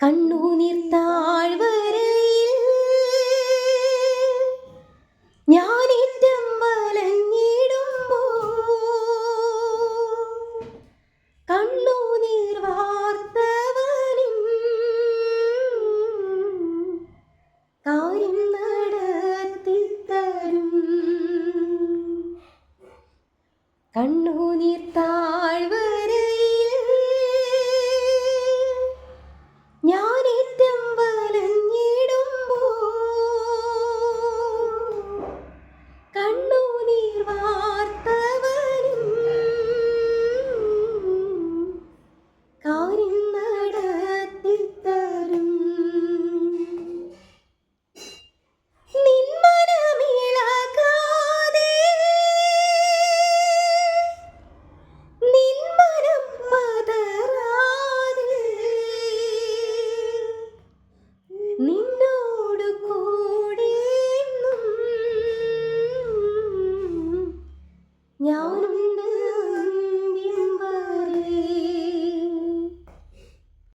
കണ്ണുനീർ താഴ്വരയിൽ ഞാനേറ്റം വലഞ്ഞിടുമ്പോ കണ്ണുനീർ വാർത്തവനും കാര്യം നടത്തിത്തരും. കണ്ണുനീർ താഴ്വരയിൽ നിന്നോട് കൂടെ ഞാൻ